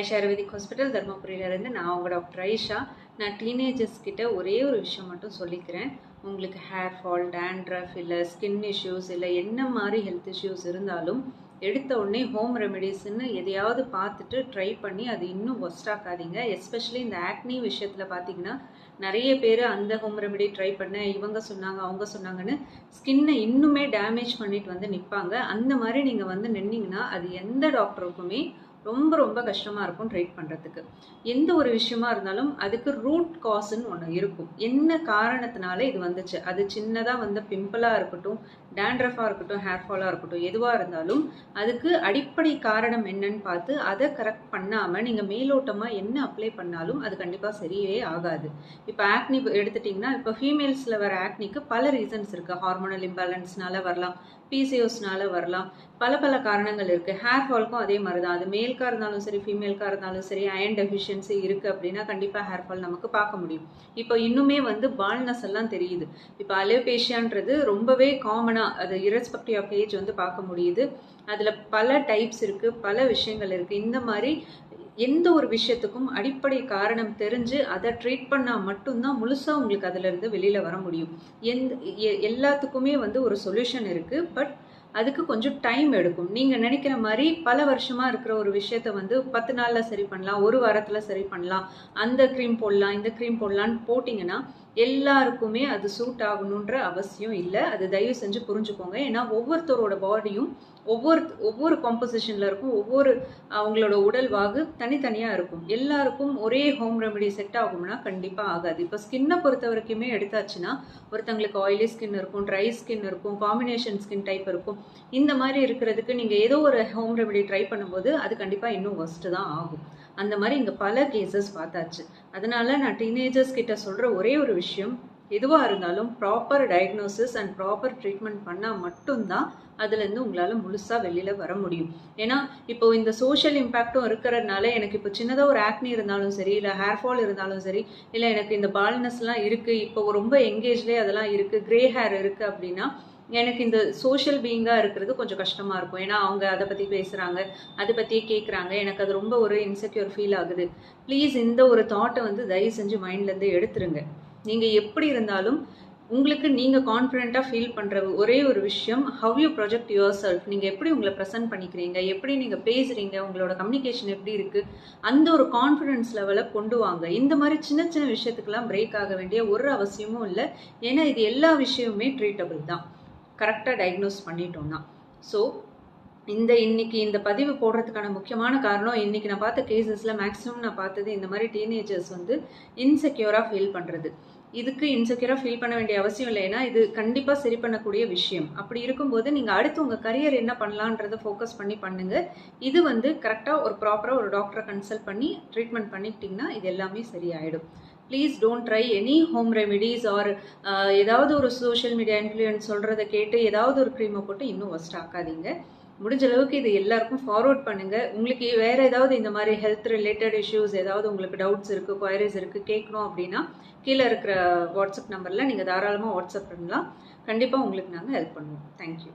Aisha ayurvedic hospital தர்மபுரியிலேருந்து நான் உங்கள் doctor Aisha. நான் டீனேஜர்ஸ் கிட்ட ஒரே ஒரு விஷயம் மட்டும் சொல்லிக்கிறேன். உங்களுக்கு ஹேர் ஃபால் டேண்ட்ரஃப் இல்லை ஸ்கின் இஷ்யூஸ் இல்லை என்ன மாதிரி ஹெல்த் இஷ்யூஸ் இருந்தாலும் எடுத்த உடனே ஹோம் ரெமெடிஸ்ன்னு எதையாவது பார்த்துட்டு ட்ரை பண்ணி அது இன்னும் ஒஸ்ட் ஆக்காதீங்க. எஸ்பெஷலி இந்த ஆக்னி விஷயத்தில் பார்த்தீங்கன்னா நிறைய பேர் அந்த ஹோம் ரெமெடி ட்ரை பண்ண இவங்க சொன்னாங்க அவங்க சொன்னாங்கன்னு ஸ்கின்னை இன்னுமே டேமேஜ் பண்ணிட்டு வந்து நிற்பாங்க அந்த மாதிரி நீங்கள் வந்து நின்னீங்கன்னா அது எந்த டாக்டருக்குமே ரொம்ப ரொம்ப கஷ்டமாக இருக்கும் ட்ரீட் பண்ணுறதுக்கு எந்த ஒரு விஷயமா இருந்தாலும் அதுக்கு ரூட் காஸ்ன்னு ஒன்று இருக்கும். என்ன காரணத்தினால இது வந்துச்சு? அது சின்னதாக வந்து பிம்பிளாக இருக்கட்டும் டேண்ட்ரஃபாக இருக்கட்டும் ஹேர் ஃபாலாக இருக்கட்டும் எதுவாக இருந்தாலும் அதுக்கு அடிப்படை காரணம் என்னன்னு பார்த்து அதை கரெக்ட் பண்ணாமல் நீங்கள் மேலோட்டமாக என்ன அப்ளை பண்ணாலும் அது கண்டிப்பாக சரியே ஆகாது. இப்போ ஆக்னி எடுத்துட்டிங்கன்னா இப்போ ஃபீமேல்ஸில் வர ஆக்னிக்கு பல ரீசன்ஸ் இருக்குது ஹார்மோனல் இம்பேலன்ஸ்னால வரலாம் பிசிஓஸ்னால வரலாம் பல பல காரணங்கள் இருக்குது ஹேர் ஃபால்க்கும் அதே மாதிரி தான் அது மேல் மேலுக்காக இருந்தாலும் சரி ஃபீமேல்காக இருந்தாலும் சரி அயன் டெஃபிஷியன்சி இருக்குது அப்படின்னா கண்டிப்பாக ஹேர் ஃபால் நமக்கு பார்க்க முடியும். இப்போ இன்னுமே வந்து பால்னஸ் எல்லாம் தெரியுது. இப்போ அலோபேஷியான்றது ரொம்பவே காமனாக அது இரஸ்பெக்டிவ் ஆஃப் ஏஜ் வந்து பார்க்க முடியுது. அதில் பல டைப்ஸ் இருக்குது பல விஷயங்கள் இருக்குது இந்த மாதிரி எந்த ஒரு விஷயத்துக்கும் அடிப்படை காரணம் தெரிஞ்சு அதை ட்ரீட் பண்ணால் மட்டும்தான் முழுசாக உங்களுக்கு அதுலேருந்து வெளியில் வர முடியும். எந்த எல்லாத்துக்குமே வந்து ஒரு சொல்யூஷன் இருக்குது பட் அதுக்கு கொஞ்சம் டைம் எடுக்கும். நீங்கள் நினைக்கிற மாதிரி பல வருஷமாக இருக்கிற ஒரு விஷயத்த வந்து பத்து நாளில் சரி பண்ணலாம் ஒரு வாரத்தில் சரி பண்ணலாம். அந்த க்ரீம் போடலாம் இந்த க்ரீம் போடலான்னு போட்டிங்கன்னா எல்லாருக்குமே அது சூட் ஆகணுன்ற அவசியம் இல்லை. அது தயவு செஞ்சு புரிஞ்சுக்கோங்க. ஏன்னா ஒவ்வொருத்தரோட பாடியும் ஒவ்வொரு ஒவ்வொரு காம்போசிஷனில் இருக்கும். ஒவ்வொரு அவங்களோட உடல் வாகு தனித்தனியாக இருக்கும். எல்லாருக்கும் ஒரே ஹோம் ரெமெடி செட் ஆகும்னா கண்டிப்பாக ஆகாது. இப்போ ஸ்கின்னை பொறுத்த வரைக்குமே எடுத்தாச்சுன்னா ஒருத்தங்களுக்கு ஆயிலி ஸ்கின் இருக்கும் ட்ரை ஸ்கின் இருக்கும் காம்பினேஷன் ஸ்கின் டைப் இருக்கும். இந்த மாதிரி இருக்கிறதுக்கு நீங்கள் ஏதோ ஒரு ஹோம் ரெமெடி ட்ரை பண்ணும்போது அது கண்டிப்பாக இன்னும் ஒஸ்ட்டு தான் ஆகும். அந்த மாதிரி இங்கே பல கேசஸ் பார்த்தாச்சு. அதனால நான் டீனேஜர்ஸ் கிட்ட சொல்கிற ஒரே ஒரு விஷயம் எதுவாக இருந்தாலும் proper diagnosis and proper treatment பண்ணால் மட்டும்தான் அதுலேருந்து உங்களால் முழுசாக வெளியில் வர முடியும். ஏன்னா இப்போ இந்த சோஷியல் இம்பேக்டும் இருக்கிறதுனால எனக்கு இப்போ சின்னதாக ஒரு ஆக்னி இருந்தாலும் சரி இல்லை ஹேர் ஃபால் இருந்தாலும் சரி இல்லை எனக்கு இந்த பால்னஸ்லாம் இருக்குது இப்போ ரொம்ப எங்கேஜ்லேயே அதெல்லாம் இருக்குது க்ரே ஹேர் இருக்குது அப்படின்னா எனக்கு இந்த சோஷியல் பீயிங்காக இருக்கிறது கொஞ்சம் கஷ்டமாக இருக்கும். ஏன்னா அவங்க அதை பற்றி பேசுகிறாங்க அதை பற்றியே கேட்குறாங்க எனக்கு அது ரொம்ப ஒரு இன்செக்யூர் ஃபீல் ஆகுது. ப்ளீஸ் இந்த ஒரு தாட்டை வந்து தயவு செஞ்சு மைண்ட்லேருந்து எடுத்துருங்க. நீங்கள் எப்படி இருந்தாலும் உங்களுக்கு நீங்கள் கான்ஃபிடென்ட்டாக ஃபீல் பண்ணுற ஒரே ஒரு விஷயம் how you project yourself நீங்கள் எப்படி உங்களை ப்ரெசென்ட் பண்ணிக்கிறீங்க எப்படி நீங்கள் பேசுகிறீங்க உங்களோட கம்யூனிகேஷன் எப்படி இருக்குது அந்த ஒரு கான்ஃபிடென்ஸ் லெவலை கொண்டு வாங்க. இந்த மாதிரி சின்ன சின்ன விஷயத்துக்கெல்லாம் பிரேக் ஆக வேண்டிய ஒரு அவசியமும் இல்லை. ஏன்னா இது எல்லா விஷயமுமே ட்ரீட்டபிள் தான். கரெக்டாக டயக்னோஸ் பண்ணிட்டோம்னா. ஸோ இந்த இன்னைக்கு இந்த பதிவு போடுறதுக்கான முக்கியமான காரணம் இன்னைக்கு நான் பார்த்த கேசஸில் மேக்ஸிமம் நான் பார்த்தது இந்த மாதிரி டீனேஜர்ஸ் வந்து இன்செக்யூராக ஃபீல் பண்ணுறது இதுக்கு இன்செக்யூராக ஃபீல் பண்ண வேண்டிய அவசியம் இல்லை. ஏன்னா இது கண்டிப்பாக சரி பண்ணக்கூடிய விஷயம். அப்படி இருக்கும்போது நீங்கள் அடுத்து உங்கள் கரியர் என்ன பண்ணலான்றதை ஃபோக்கஸ் பண்ணி பண்ணுங்கள் இது வந்து கரெக்டாக ஒரு ப்ராப்பராக ஒரு டாக்டரை கன்சல்ட் பண்ணி ட்ரீட்மெண்ட் பண்ணிக்கிட்டிங்கன்னா இது எல்லாமே சரியாயிடும். Please don't try any home remedies or ஏதாவது ஒரு சோஷியல் மீடியா இன்ஃப்ளூயன்ஸ் சொல்கிறத கேட்டு ஏதாவது ஒரு க்ரீமை போட்டு இன்னும் ஒஸ்ட் ஆக்காதீங்க. முடிஞ்ச அளவுக்கு இது எல்லாருக்கும் ஃபார்வர்ட் பண்ணுங்க. உங்களுக்கு வேற ஏதாவது இந்த மாதிரி ஹெல்த் ரிலேட்டட் இஷ்யூஸ் ஏதாவது உங்களுக்கு டவுட்ஸ் இருக்கு குயரிஸ் இருக்கு கேட்கணும் அப்படின்னா கீழே இருக்கிற வாட்ஸ்அப் நம்பர்ல நீங்க தாராளமாக வாட்ஸ்அப் பண்ணலாம். கண்டிப்பாக உங்களுக்கு நாங்கள் ஹெல்ப் பண்ணுவோம். தேங்க்யூ